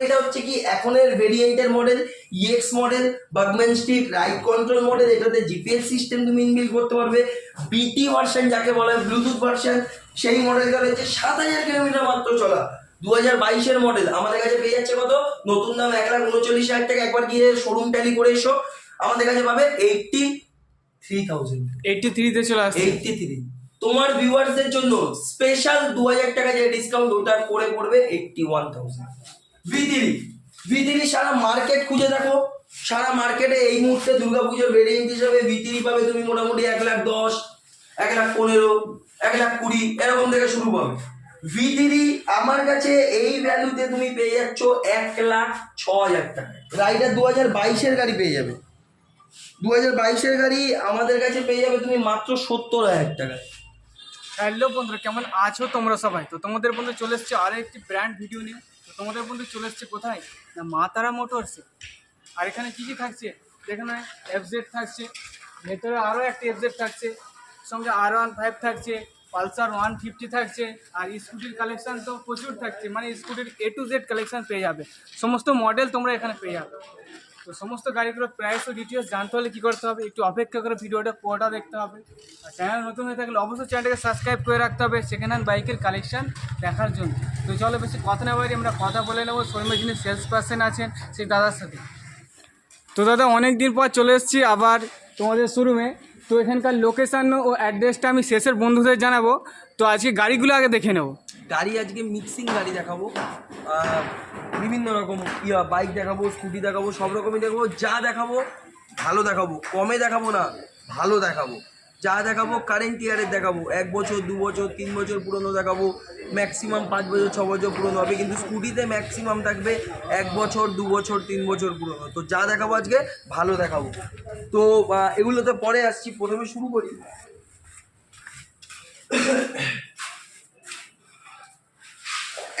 এটা হচ্ছে কি এখনের ভেরিয়েন্টের মডেল ইএক্স মডেল বাগম্যান স্ট্রিট রাইট কন্ট্রোল মডেল এটাতে জিপিএস সিস্টেম তুমি ইনবিল করতে পারবে। বিটি ভার্সন যাকে বলা হয় ব্লুটুথ ভার্সন সেই মডেলটা রয়েছে সাত হাজার কিলোমিটার মাত্র চলা। দু হাজার বাইশের মডেল আমাদের কাছে পেয়ে যাচ্ছে কত? নতুন দাম এক লাখ উনচল্লিশ হাজার টাকা। একবার গিয়ে শোরুম ট্যালি করে এসো। আমাদের কাছে পাবে এইটটি থ্রি থাউজেন্ড এইটটি থ্রিতে চলে আসছে। এইটটি থ্রি তোমার ভিউয়ার্সদের জন্য স্পেশাল দু হাজার টাকা যে ডিসকাউন্ট ওটা করে পড়বে এইটটি ওয়ান থাউজেন্ড ভিদিরি ভিদিরি সারা মার্কেট খুঁজে দেখো। সারা মার্কেটে এই মুহূর্তে দুর্গাপুজোর ভেরিয়েন্ট হিসাবে ভিতিরি পাবে তুমি মোটামুটি এক লাখ দশ, এক লাখ পনেরো, এক লাখ কুড়ি, এরকম থেকে শুরু পাবে। ভিতিরি আমার কাছে এই ভ্যালুতে তুমি পেয়ে যাচ্ছ এক লাখ ছ হাজার টাকা। রাইডার দু হাজার বাইশের গাড়ি পেয়ে যাবে। দু হাজার বাইশের গাড়ি আমাদের কাছে পেয়ে যাবে তুমি মাত্র সত্তর হাজার টাকায়। হ্যালো বন্ধুরা, কেমন আছো তোমরা সবাই? তো তোমাদের বন্ধু চলে এসছে আরও ব্র্যান্ড ভিডিও নিয়ে। তোমাদের বন্ধু চলে এসছে কোথায়? না মা তারা মোটরসে আর এখানে কী কী থাকছে? এখানে এফজেড থাকছে, ভেতরে আরও একটি এফজেড থাকছে, সঙ্গে আর ওয়ান ফাইভ থাকছে, পালসার ওয়ান ফিফটি থাকছে, আর স্কুটির কালেকশান তো প্রচুর থাকছে। মানে স্কুটির এ টু জেড কালেকশান পেয়ে যাবে। সমস্ত মডেল তোমরা এখানে পেয়ে যাবে। তো সমস্ত গাড়িগুলোর প্রাইস ও ডিটেলস জানতে হলে কী করতে হবে? একটু অপেক্ষা করে ভিডিওটা পুরোটা দেখতে হবে। আর চ্যানেল নতুন হয়ে থাকলে অবশ্যই চ্যানেলটাকে সাবস্ক্রাইব করে রাখতে হবে সেকেন্ড হ্যান্ড বাইকের কালেকশন দেখার জন্য। তো চলো বেশি কথা না বাইরে আমরা কথা বলে নেব। শোরুমে যিনি সেলস পার্সন আছেন, সেই দাদার সাথে। তো দাদা অনেক দিন পর চলে এসেছি আবার তোমাদের শোরুমে। তো এখানকার লোকেশান ও অ্যাড্রেসটা আমি শেষের বন্ধুদের জানাব। তো আজকে গাড়িগুলো আগে দেখে নেব। গাড়ি আজকে মিক্সিং গাড়ি দেখাবো। বিভিন্ন রকম ইয়া বাইক দেখাবো স্কুটি দেখাবো, সব রকমই দেখাবো। যা দেখাবো, ভালো দেখাবো। কমে দেখাবো না, ভালো দেখাবো। যা দেখাবো কারেন্ট ইয়ারের দেখাবো। এক বছর, দু বছর, তিন বছর পুরনো দেখাবো। ম্যাক্সিমাম পাঁচ বছর, ছ বছর পুরনো হবে। কিন্তু স্কুটিতে ম্যাক্সিমাম থাকবে এক বছর, দু বছর, তিন বছর পুরনো। তো যা দেখাবো আজকে, ভালো দেখাবো। তো এগুলোতে পরে আসছি। প্রথমে শুরু করি।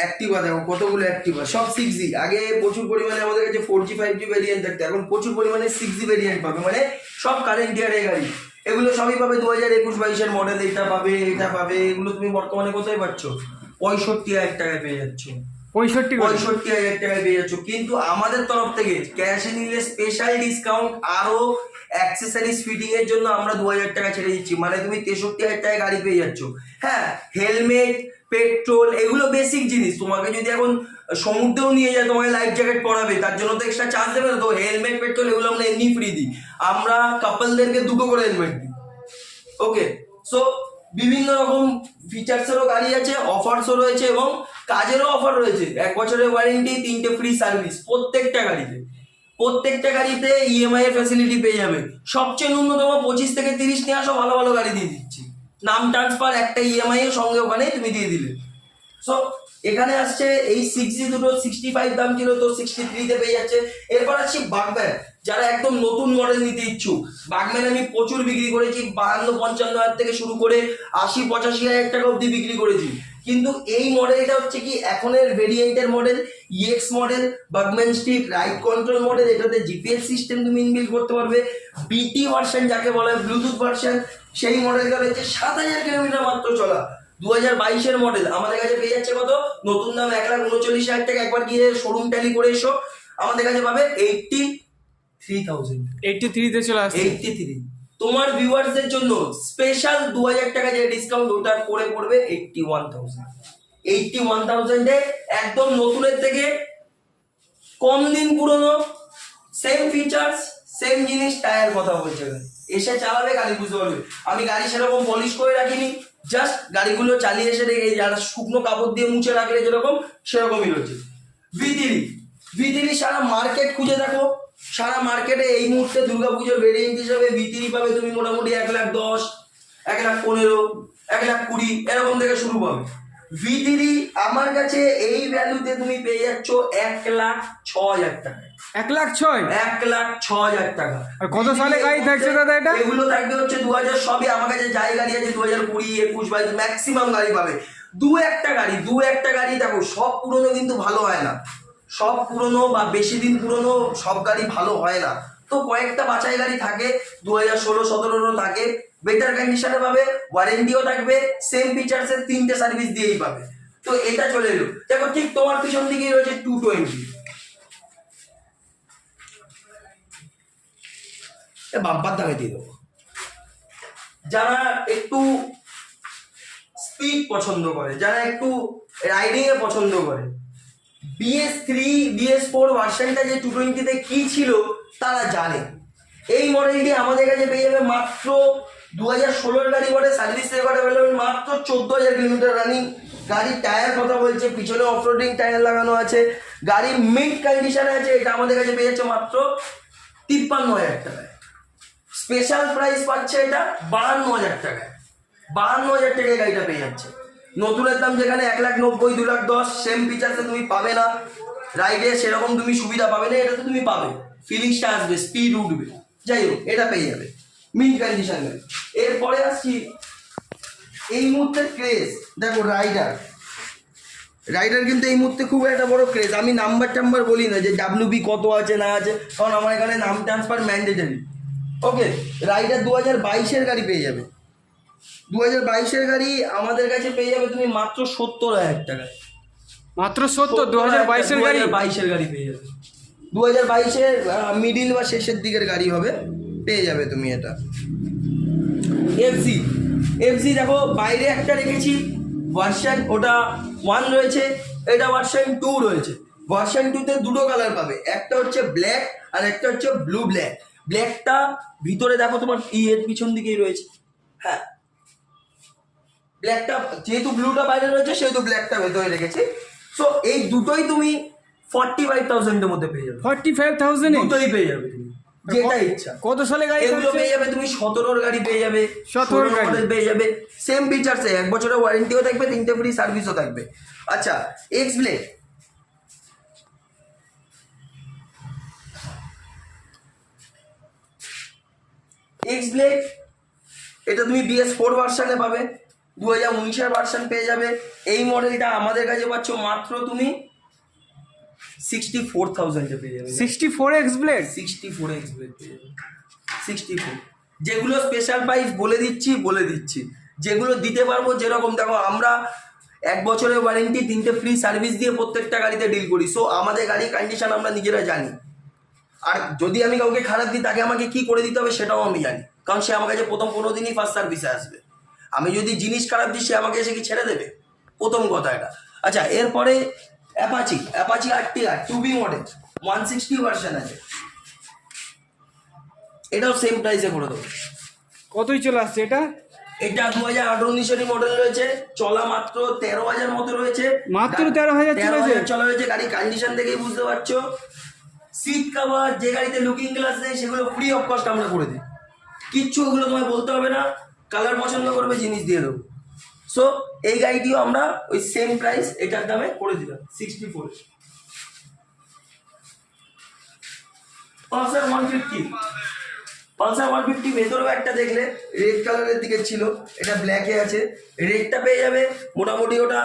অ্যাক্টিভা দেখো কতগুলো অ্যাক্টিভা সব সিক্স জি আগে প্রচুর পরিমাণে আমাদের কাছে four G five G variant থাকতো এখন প্রচুর পরিমাণে সিক্স জি ভ্যারিয়েন্ট পাবে। মানে সব কারেন্ট ইয়ারের গাড়ি। এগুলো সবই পাবে দু হাজার একুশ বাইশের মডেল এটা পাবে এটা পাবে। এগুলো তুমি বর্তমানে কোথায় পাচ্ছ? পঁয়ষট্টি হাজার টাকায় পেয়ে যাচ্ছ। পঁয়ষট্টি পঁয়ষট্টি হাজার টাকায় পেয়ে যাচ্ছ। কিন্তু আমাদের তরফ থেকে ক্যাশে নিলে স্পেশাল ডিসকাউন্ট আরও অ্যাক্সেসরিজ ফিটিং এর জন্য আমরা দু হাজার টাকা ছেড়ে দিচ্ছি। মানে তুমি তেষট্টি হাজার টাকায় গাড়ি পেয়ে যাচ্ছ। হ্যাঁ হেলমেট পেট্রোল, এগুলো বেসিক জিনিস। তোমাকে যদি এখন সমুদ্রেও নিয়ে যায়, তোমাকে লাইফ জ্যাকেট পরাবে, তার জন্য তো এক্সট্রা চার্জ দেবে না। তো হেলমেট পেট্রোল এগুলো আমরা এমনি ফ্রি দিই। আমরা কাপলদেরকে দুটো করে হেলমেট দিই। ওকে সো বিভিন্ন রকম ফিচার্সেরও গাড়ি আছে অফার্সও রয়েছে এবং কাজেরও অফার রয়েছে। এক বছরের ওয়ারেন্টি তিনটে ফ্রি সার্ভিস প্রত্যেকটা গাড়িতে। প্রত্যেকটা গাড়িতে ইএমআই এর ফ্যাসিলিটি পেয়ে যাবে। সবচেয়ে ন্যূনতম পঁচিশ থেকে তিরিশ নিয়ে আসো, ভালো ভালো গাড়ি দিয়ে দিচ্ছি। নাম ট্রান্সফার একটা ইএমআই এর সঙ্গে ওখানে তুমি দিয়ে দিলে। সো এখানে আসছে এই সিক্স জি দুটো সিক্সটি ফাইভ দাম ছিল তো সিক্সটি থ্রিতে পেয়ে যাচ্ছে। এরপর আসছি বাগম্যান, যারা একদম নতুন মডেল নিতে ইচ্ছুক। বাগম্যান আমি প্রচুর বিক্রি করেছি, বাহান্ন, পঞ্চান্ন হাজার থেকে শুরু করে আশি, পঁচাশি হাজার টাকা অবধি বিক্রি করেছি। কিন্তু এই মডেলটা হচ্ছে কি এখনের ভেরিয়েন্টের মডেল ইএক্স মডেল বাগম্যান স্ট্রিট রাইট কন্ট্রোল মডেল এটাতে জিপিএস সিস্টেম তুমি ইনবিল করতে পারবে। বিটি ভার্সন যাকে বলা হয় ব্লুটুথ ভার্সন সেই মডেলটা রয়েছে সাত হাজার কিলোমিটার মাত্র চলা। দু হাজার বাইশের মডেল আমাদের কাছে পেয়ে যাচ্ছে কত? নতুন দাম এক লাখ উনচল্লিশ হাজার টাকা। একবার গিয়ে শোরুম ট্যালি করে এসো। আমাদের কাছে পাবে এইটটি থ্রি থাউজেন্ড এইটটি থ্রিতে চলে আসছে। এইটটি থ্রি তোমার ভিউয়ার্সদের জন্য স্পেশাল দু হাজার টাকা যে ডিসকাউন্ট ওটা করে পড়বে eighty one thousand eighty one থাউজেন্ডে একদম নতুনের থেকে কম দিন পুরনো সেম ফিচার্স সেম জিনিস টায়ার কথা বলছে। এসে চালাবে গাড়ি বুঝতে পারবে। আমি গাড়ি সেরকম পলিশ করে রাখিনি জাস্ট গাড়িগুলো চালিয়ে এসে রেখে যারা শুকনো কাপড় দিয়ে মুছে রাখলে যেরকম, সেরকমই রয়েছে। ভিদিরি ভিদিরি সারা মার্কেট খুঁজে দেখো। সারা মার্কেটে এই মুহূর্তে দুর্গাপুজোর ভেরিয়েন্ট হিসাবে ভিতিরি পাবে তুমি মোটামুটি এক লাখ দশ এক লাখ পনেরো এক লাখ কুড়ি এরকম থেকে শুরু পাবে। ভিতিরি আমার কাছে এই ভ্যালুতে তুমি পেয়ে যাচ্ছ এক লাখ ছ হাজার টাকা। এক লাখ ছয়? এক লাখ ছ হাজার টাকা। আর কত সালে গাড়ি থাকছে দাদা এটা? এগুলো থাকবে হচ্ছে দু হাজার সবই আমার কাছে যাই গাড়ি আছে দু হাজার কুড়ি একুশ বাইশ ম্যাক্সিমাম গাড়ি পাবে। দু একটা গাড়ি দু একটা গাড়ি দেখো সব পুরনো কিন্তু ভালো হয় না। সব পুরনো বা বেশি দিন পুরনো সব গাড়ি ভালো হয় না। তো কয়েকটা বাছাই গাড়ি থাকে দু হাজার ষোলো, সতেরোরও থাকে। বেটার কন্ডিশনে পাবে ওয়ারেন্টিও থাকবে সেম ফিচার্সের তিনটে সার্ভিস দিয়েই পাবে। তো এটা চলে এলো। দেখো ঠিক তোমার পিছন দিকেই রয়েছে টু টোয়েন্টি বাম্পার দামে দিয়ে দেবো। যারা একটু স্পিড পছন্দ করে, যারা একটু রাইডিংয়ে পছন্দ করে বিএস থ্রি বিএস ফোর ভার্সনটা যে টু টোয়েন্টিতে কি ছিল, তারা জানে। এই মডেলটি আমাদের কাছে পেয়ে যাবে মাত্র দু হাজার ষোলোর গাড়ি বলে সার্ভিস রেকর্ড অ্যাভেলেবেল মাত্র চোদ্দ হাজার কিলোমিটার রানিং গাড়ির টায়ার কথা বলছে, পিছনে অফরোডিং টায়ার লাগানো আছে গাড়ি মিড কন্ডিশনে আছে, এটা আমাদের কাছে পেয়ে যাচ্ছে মাত্র তিপ্পান্ন হাজার টাকায়। স্পেশাল প্রাইস পাচ্ছে এটা বাহান্ন হাজার টাকায়। বাহান্ন হাজার টাকায় গাড়িটা পেয়ে যাচ্ছে। নতুনের দাম যেখানে এক লাখ নব্বই, দু লাখ দশ সেম ফিচার্সে তুমি পাবে না। রাইডে সেরকম তুমি সুবিধা পাবে না, এটা তো তুমি পাবে। ফিলিংসটা আসবে স্পিড উঠবে। যাই হোক, এটা পেয়ে যাবে। মিন কন্ডিশন এরপরে আসছি। এই মুহূর্তে ক্রেজ দেখো রাইডার রাইডার কিন্তু এই মুহূর্তে খুব একটা বড় ক্রেজ আমি নাম্বার টাম্বার বলি না যে ডাব্লিউবি কত আছে, না আছে। কারণ আমার এখানে নাম ট্রান্সফার ম্যান্ডেটারি ওকে রাইডার দু হাজার বাইশের গাড়ি পেয়ে যাবে। দু হাজার বাইশের গাড়ি আমাদের কাছে পেয়ে যাবে তুমি মাত্র সত্তর হাজার টাকায় মাত্র সত্তর দু হাজার বাইশের গাড়ি? বাইশের গাড়ি পেয়ে যাবে। দু হাজার বাইশের মিডিল বা শেষের দিকের গাড়ি হবে পেয়ে যাবে তুমি এটা। এফজি এফজি দেখো বাইরে একটা রেখেছি ভার্সন ওটা ওয়ান রয়েছে এটা ভার্সন টু রয়েছে। ভার্সন টুতে দুটো কালার পাবে একটা হচ্ছে ব্ল্যাক আর একটা হচ্ছে ব্লু ব্ল্যাক ব্ল্যাকটা ভিতরে দেখো তোমার ই এর পিছন দিকেই রয়েছে। হ্যাঁ ব্ল্যাকটা যেহেতু ব্লুটা বাইরে রয়েছে সেহেতু ব্ল্যাকটা ভেতরে রেখেছি। সো এই দুটোই তুমি ফর্টি ফাইভ থাউজেন্ডের মধ্যে পেয়ে যাবে। ফর্টি ফাইভ থাউজেন্ড দুটোই পেয়ে যাবে তুমি যেটা ইচ্ছা। কত সালে গাড়ি এগুলো পেয়ে যাবে তুমি সতেরোর গাড়ি পেয়ে যাবে 17 17 গাড়ি। মডেল পেয়ে যাবে। সেম ফিচার্সে এক বছরের ওয়ারেন্টিও থাকবে তিনটে ফ্রি সার্ভিসও থাকবে। আচ্ছা এক্স ব্লেড এক্স ব্লেড এটা তুমি বিএস ফোর ভার্সানে পাবে। দু হাজার উনিশের ভার্সান পেয়ে যাবে। এই মডেলটা আমাদের কাছে পাচ্ছ মাত্র তুমি সিক্সটি ফোর থাউজেন্ডে পেয়ে যাবে। Sixty four X blade sixty four X পেয়ে যাবে। সিক্সটি ফোর যেগুলো স্পেশাল প্রাইস বলে দিচ্ছি বলে দিচ্ছি। যেগুলো দিতে পারব যেরকম দেখো আমরা এক বছরের ওয়ারেন্টি তিনটে ফ্রি সার্ভিস দিয়ে প্রত্যেকটা গাড়িতে ডিল করি। সো আমাদের গাড়ির কন্ডিশন আমরা নিজেরা জানি। আর যদি আমি কাউকে খারাপ দিই তাকে আমাকে কি করে দিতে হবে সেটাও আমি জানি। কারণ সে আমার কাছে প্রথম পনেরো দিনই ফার্স্ট সার্ভিসে আসবে। আমি যদি জিনিস খারাপ দিই সে আমাকে এসে কি ছেড়ে দেবে? প্রথম কথা এটা। আচ্ছা এরপরে Apache Apache R T R two B model one sixty version আছে। এটাও সেম প্রাইসে করে দেবো। কতই চলে আসছে এটা? এটা দু হাজার আঠারো উনিশেরই মডেল রয়েছে চলা মাত্র তেরো হাজার মতো রয়েছে। মাত্র 13,000 তেরো হাজার চলা রয়েছে গাড়ির কন্ডিশন দেখেই বুঝতে পারছ। সিট কভার যে গাড়িতে লুকিং গ্লাস নেই সেগুলো ফ্রি অফ কস্ট আমরা করে দিই। কিচ্ছু ওগুলো তোমায় বলতে হবে না। কালার পছন্দ করবে, জিনিস দিয়ে দেবো। সো এই গাড়িটিও আমরা ওই সেম প্রাইস এটার দামে করে দিলাম sixty four Pulsar one fifty Pulsar one fifty ভেতরেও একটা দেখলে রেড কালারের দিকে ছিল, এটা ব্ল্যাকে আছে। রেডটা পেয়ে যাবে, মোটামুটি ওটা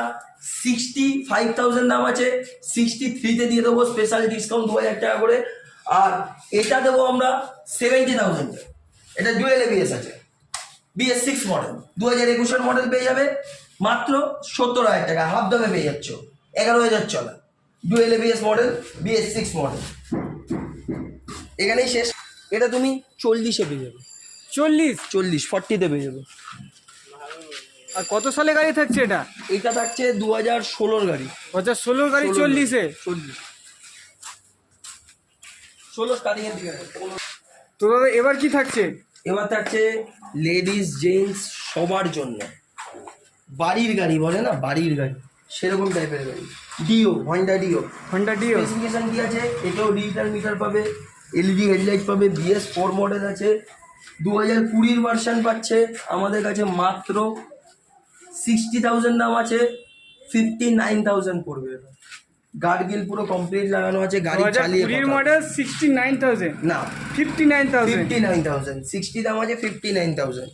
সিক্সটি ফাইভ থাউজেন্ড দাম আছে সিক্সটি থ্রিতে দিয়ে দেবো স্পেশাল ডিসকাউন্ট দু হাজার টাকা করে। আর এটা দেবো আমরা সেভেন্টি থাউজেন্ড এটা জুয়েল এবিএস আছে। বিএস সিক্স মডেল দু হাজার একুশের মডেল পেয়ে যাবে মাত্র সত্তর হাজার টাকা হাফ দামে পেয়ে যাচ্ছ। এগারো হাজার চলা। Dual ABS model BS six model এখানেই শেষ। এটা তুমি চল্লিশে পেয়ে যাবে। চল্লিশ? চল্লিশ ফর্টিতে পেয়ে যাবে। আর কত সালে গাড়ি থাকছে এটা? এটা থাকছে দু হাজার ষোলোর গাড়ি। দু হাজার ষোলোর গাড়ি চল্লিশে? চল্লিশ। ষোলো স্টার্টিং এর দিকে তো দাদা এবার কি থাকছে? এবার থাকছে লেডিস জেন্টস সবার জন্য। বাড়ির গাড়ি বলে না? বাড়ির গাড়ি। সেরকম টাইপের গাড়ি। Dio Honda Dio Honda Dio specification কি আছে? এটাও ডিজিটাল মিটার পাবে এলইডি হেডলাইট পাবে বিএস ফোর মডেল আছে। দু হাজার কুড়ির ভার্সান পাচ্ছে আমাদের কাছে মাত্র সিক্সটি থাউজেন্ড দাম আছে ফিফটি নাইন থাউজেন্ড পড়বে। এটা গার্ড গিল পুরো কমপ্লিট লাগানো আছে গাড়ি চালিয়ে কুড়ির মডেল সিক্সটি নাইন থাউজেন্ড না। Fifty nine thousand fifty nine thousand sixty দাম আছে fifty nine thousand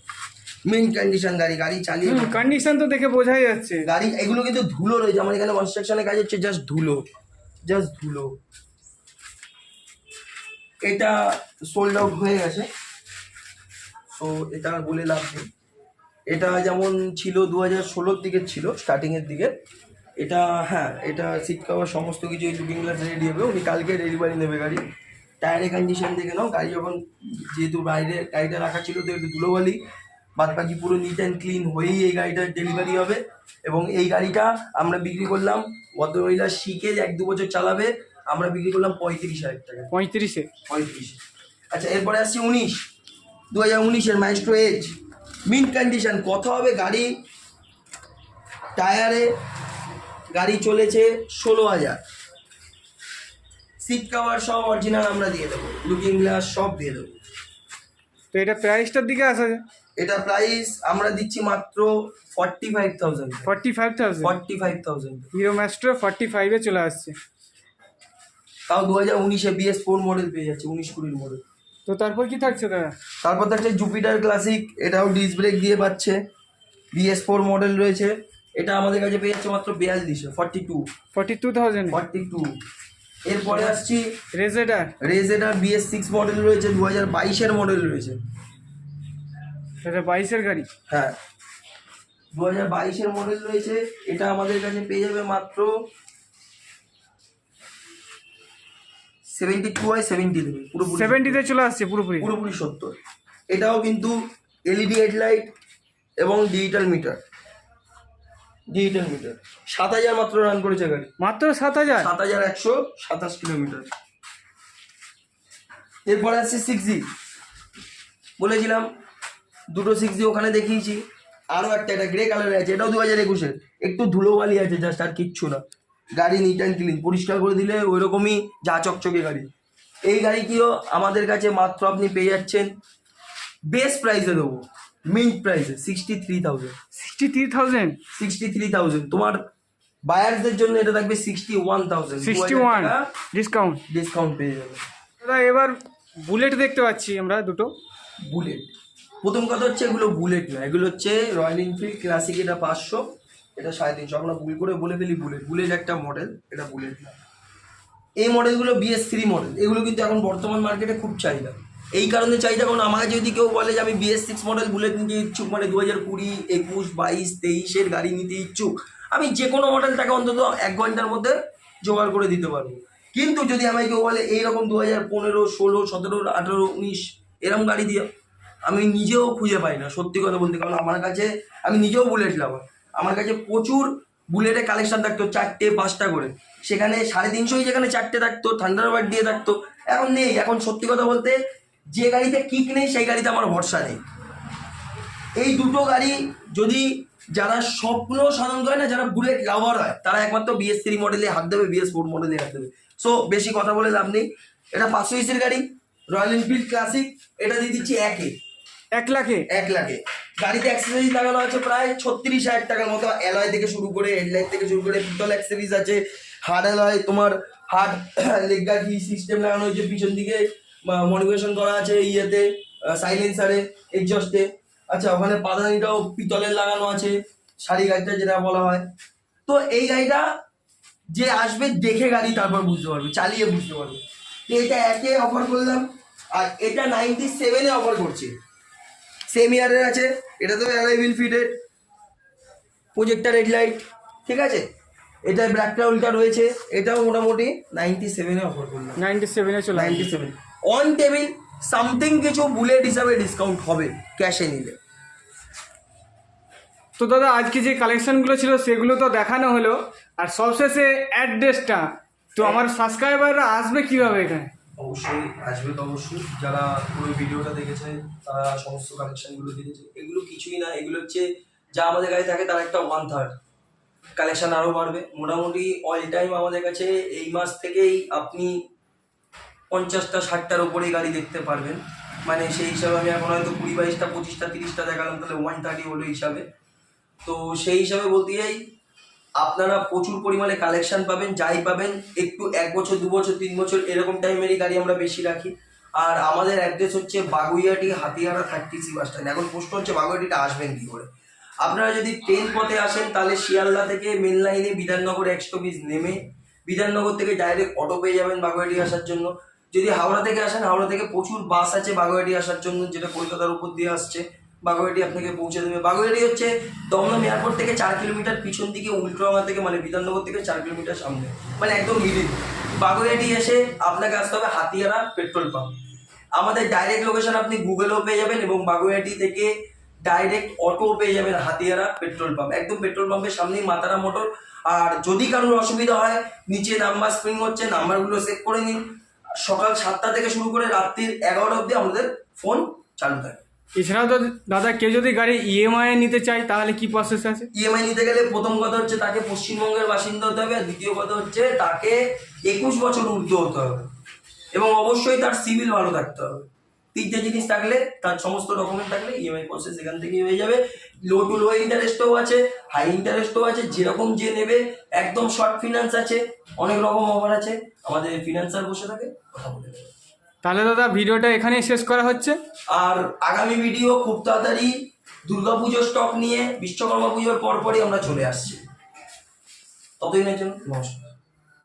main condition গাড়ি গাড়ি চালিয়ে কন্ডিশন তো দেখে বোঝাই যাচ্ছে। গাড়ি এগুলো কিন্তু ধুলো রয়েছে আমার এখানে কনস্ট্রাকশনের কাজ হচ্ছে জাস্ট ধুলো। জাস্ট ধুলো। এটা সোল্ড আউট হয়ে গেছে। সো এটা বলে লাভ নেই। এটা যেমন ছিল দু হাজার ষোলোর দিকে ছিল স্টার্টিংয়ের দিকে। এটা হ্যাঁ এটা সিট কভার সমস্ত কিছু এই লুকিং গ্লাস রেডি হবে। উনি কালকে ডেলিভারি নেবে গাড়ি। টায়ারের কন্ডিশন দেখে নাও। গাড়ি যখন যেহেতু বাইরে গাড়িটা রাখা ছিল তো একটু ধুলোবালি বাদ বাকি পুরো নিট অ্যান্ড ক্লিন হয়েই এই গাড়িটার ডেলিভারি হবে। এবং এই গাড়িটা আমরা বিক্রি করলাম ভদ্রমহিলা শিখে এক দু বছর চালাবে আমরা বিক্রি করলাম পঁয়ত্রিশ হাজার টাকা। পঁয়ত্রিশে? পঁয়ত্রিশ। আচ্ছা এরপরে আসছি উনিশ। দু হাজার উনিশের মাইস্ট্রো এজ মিন্ট কন্ডিশন কথা হবে গাড়ি? টায়ারে গাড়ি চলেছে ষোলো হাজার। সিট কাভার সব অরিজিনাল আমরা দিয়ে দেবো। লুকিং গ্লাস সব দিয়ে দেবো। তো এটা প্রাইসটার দিকে আসা এটা প্রাইস আমরা দিচ্ছি মাত্র forty five thousand forty five thousand forty five thousand Hero Maestro forty ফাইভে চলে আসছে। তাও দু হাজার উনিশে বিএস ফোর মডেল পেয়ে যাচ্ছে উনিশ কুড়ির মডেল তো তারপর কি থাকছে দাদা? তারপর থাকছে জুপিটার ক্লাসিক এটাও ডিস ব্রেক দিয়ে পাচ্ছে। বিএস ফোর মডেল রয়েছে। এটা আমাদের কাছে পেয়ে যাচ্ছে মাত্র বিয়াল্লিশে forty two forty two thousand forty two এরপরে আসছি রেজেডার রেজেডার বিএস সিক্স মডেল রয়েছে দু হাজার বাইশের মডেল রয়েছে। এটা বাইশের গাড়ি? হ্যাঁ। দু হাজার বাইশের মডেল রয়েছে এটা আমাদের কাছে পেয়ে যাবে মাত্র সেভেন্টি টু হয় সেভেন্টি দেবে পুরোপুরি সেভেন্টিতে চলে আসছে পুরোপুরি? পুরোপুরি সত্তর। এটাও কিন্তু এলইডি হেডলাইট এবং ডিজিটাল মিটার ডিজিটাল মিটার। সাত হাজার মাত্র রান করেছে গাড়ি। মাত্র সাত হাজার? সাত হাজার একশো সাতাশ কিলোমিটার। এরপরে আসছে সিক্স জি বলেছিলাম দুটো সিক্স জি ওখানে দেখিয়েছি। আরও একটা এটা গ্রে কালারের আছে এটাও দু হাজার একুশের একটু ধুলোবালি আছে জাস্ট আর কিচ্ছু না। গাড়ি নিট অ্যান্ড ক্লিন পরিষ্কার করে দিলে ওই রকমই যা চকচকে গাড়ি। এই গাড়িটিও আমাদের কাছে মাত্র আপনি পেয়ে যাচ্ছেন বেস্ট প্রাইসে দেবো মিন্ট প্রাইসে sixty three thousand sixty three thousand sixty three thousand তোমার বায়ারদের জন্য এটা থাকবে sixty one thousand sixty one discount discount পেয়ে যাবে। দাদা এবার বুলেট দেখতে পাচ্ছি আমরা দুটো। বুলেট প্রথম কথা হচ্ছে এগুলো বুলেট না এগুলো হচ্ছে রয়্যাল এনফিল্ড ক্লাসিক এটা পাঁচশো এটা সাড়ে তিনশো। আমরা ভুল করে বলে ফেলি বুলেট বুলেট একটা মডেল এটা বুলেট না। এই মডেলগুলো বিএস থ্রি মডেল এগুলো কিন্তু এখন বর্তমান মার্কেটে খুব চাহিদা। এই কারণে চাহিদা, কারণ আমাকে যদি কেউ বলে যে আমি বিএস সিক্স মডেল বুলেট নিতে ইচ্ছুক মানে দু হাজার কুড়ি, একুশ, বাইশ, তেইশের গাড়ি নিতে ইচ্ছুক, আমি যে কোনো মডেল তাকে অন্তত এক ঘণ্টার মধ্যে জোগাড় করে দিতে পারব। কিন্তু যদি আমাকে কেউ বলে এইরকম দু হাজার পনেরো, ষোলো, সতেরো, আঠেরো, উনিশ এরকম গাড়ি দিয়ে, আমি নিজেও খুঁজে পাই না, সত্যি কথা বলতে, কারণ আমার কাছে, আমি নিজেও বুলেট লাভার আমার কাছে প্রচুর বুলেটের কালেকশন থাকতো, চারটে, পাঁচটা করে। সেখানে সাড়ে তিনশোই যেখানে চারটে থাকতো থান্ডারবার্ড দিয়ে থাকতো, এখন নেই। এখন সত্যি কথা বলতে যে গাড়িতে কিক নেই সেই গাড়িতে আমার ভরসা নেই। এই দুটো গাড়ি যদি যারা স্বপ্ন সাধন করে না যারা বুলেট লাভার হয় তারা একমাত্র বিএস থ্রি মডেলে হাত দেবে বিএস ফোর মডেলে হাত দেবে। সো বেশি কথা বলে লাভ নেই। এটা পাঁচশো ইসির গাড়ি রয়্যাল এনফিল্ড ক্লাসিক এটা দিয়ে দিচ্ছি একে এক লাখে? এক লাখে। গাড়িতে অ্যাক্সেসরিজ লাগানো আছে প্রায় ছত্রিশ হাজার টাকার মতো। অ্যালয় থেকে শুরু করে হেডলাইট থেকে শুরু করে পিতল অ্যাক্সেসরিজ আছে। হার্ড অ্যালয় তোমার হার্ড লেগা কি সিস্টেম লাগানো হয়েছে পিছন দিকে। মডিফিকেশন করা আছে ইয়েতে সাইলেন্সারে এক্সস্টে আচ্ছা ওখানে পাদানিটাও পিতলের লাগানো আছে শাড়ি গাড়িটা যেটা বলা হয়। তো এই গাড়িটা যে আসবে দেখে গাড়ি তারপর বুঝতে পারবে চালিয়ে বুঝতে পারবে। তো এটা একে অফার করলাম আর এটা নাইনটি সেভেনে অফার করছি। সেম ইয়ারের আছে এটা তো অ্যালাইভিল ফিটেড প্রজেক্টার হেডলাইট ঠিক আছে? এটা ব্ল্যাকটা উল্টা রয়েছে এটাও মোটামুটি নাইনটি সেভেনে অফার করলাম। নাইনটি সেভেনে চলে ninety seven on table something কিছু বুলেট হিসাবে ডিসকাউন্ট হবে ক্যাশে নিলে। তো দাদা আজকে যে কালেকশনগুলো ছিল সেগুলো তো দেখানো হলো আর সবশেষে অ্যাড্রেসটা তো আমার সাবস্ক্রাইবাররা আসবে কীভাবে এখানে? অবশ্যই আসবে তো অবশ্যই। যারা পুরো ভিডিওটা দেখেছে তারা সমস্ত কালেকশনগুলো দেখেছে এগুলো কিছুই না এগুলো হচ্ছে যা আমাদের কাছে থাকে তার একটা ওয়ান থার্ড কালেকশন আরও বাড়বে। মোটামুটি অল টাইম আমাদের কাছে এই মাস থেকেই আপনি পঞ্চাশটা, ষাটটার উপরেই গাড়ি দেখতে পারবেন। মানে সেই হিসাবে আমি এখন হয়তো কুড়ি বাইশটা, পঁচিশটা, তিরিশটা দেখালাম, তাহলে ওয়ান থার্টি হলো হিসাবে। তো সেই হিসাবে বলতে যাই আপনারা প্রচুর পরিমাণে কালেকশন পাবেন, যাই পাবেন, একটু এক বছর, দু বছর, তিন বছর, এরকম টাইমেরই গাড়ি আমরা বেশি রাখি। আর আমাদের অ্যাড্রেস হচ্ছে Baguiati Hatiara thirty C bus stand এখন প্রশ্ন হচ্ছে, বাগুইয়াটিটা আসবেন কি করে? আপনারা যদি ট্রেন পথে আসেন, তাহলে শিয়ালদা থেকে মেন লাইনে বিধাননগর এক্সটপিস নেমে, বিধাননগর থেকে ডাইরেক্ট অটো পেয়ে যাবেন বাগুইয়াটি আসার জন্য। যদি হাওড়া থেকে আসেন, হাওড়া থেকে প্রচুর বাস আছে বাগুইয়াটি আসার জন্য, যেটা কলকাতার উপর দিয়ে আসছে। বাগুয়াটি আপনাকে পৌঁছে দেবে। বাগুয়াটি হচ্ছে দমদম এয়ারপোর্ট থেকে চার কিলোমিটার পিছন দিকে উল্টোডাঙ্গা থেকে মানে বিধাননগর থেকে চার কিলোমিটার সামনে। মানে একদম মিডিল বাগুয়াটি এসে আপনাকে আসতে হবে হাতিয়ারা পেট্রোল পাম্প। আমাদের ডাইরেক্ট লোকেশন আপনি গুগলেও পেয়ে যাবেন এবং বাগুয়াটি থেকে ডাইরেক্ট অটো পেয়ে যাবেন হাতিয়ারা পেট্রোল পাম্প। একদম পেট্রোল পাম্পের সামনেই মাতারা মোটর। আর যদি কারোর অসুবিধা হয়, নিচে নাম্বার স্প্রিং হচ্ছে, নাম্বারগুলো সেভ করে নিন। সকাল সাতটা থেকে শুরু করে রাত্রির এগারোটা অবধি আমাদের ফোন চালু থাকে। এছাড়াও তো দাদা কেউ যদি গাড়ি ইএমআই নিতে চায় তাহলে কি প্রসেস আছে? ইএমআই নিতে গেলে প্রথম কথা হচ্ছে তাকে পশ্চিমবঙ্গের বাসিন্দা হতে হবে আর দ্বিতীয় কথা হচ্ছে তাকে একুশ বছর ঊর্ধ্ব হতে হবে। এবং অবশ্যই তার সিভিল ভালো থাকতে হবে। তিনটে জিনিস থাকলে তার সমস্ত ডকুমেন্ট থাকলে ইএমআই প্রসেস এখান থেকেই হয়ে যাবে। লো টু লো ইন্টারেস্টও আছে হাই ইন্টারেস্টও আছে যেরকম যে নেবে একদম শর্ট ফিনান্স আছে অনেক রকম অফার আছে। আমাদের ফিনান্সার বসে থাকে কথা বলে দেবে তাহলে দাদা ভিডিওটা এখানেই শেষ করা হচ্ছে। আর আগামী ভিডিও খুব তাড়াতাড়ি দুর্গাপুজোর স্টক নিয়ে বিশ্বকর্মা পুজোর পরপরই আমরা চলে আসছি। ততদিনের জন্য নমস্কার।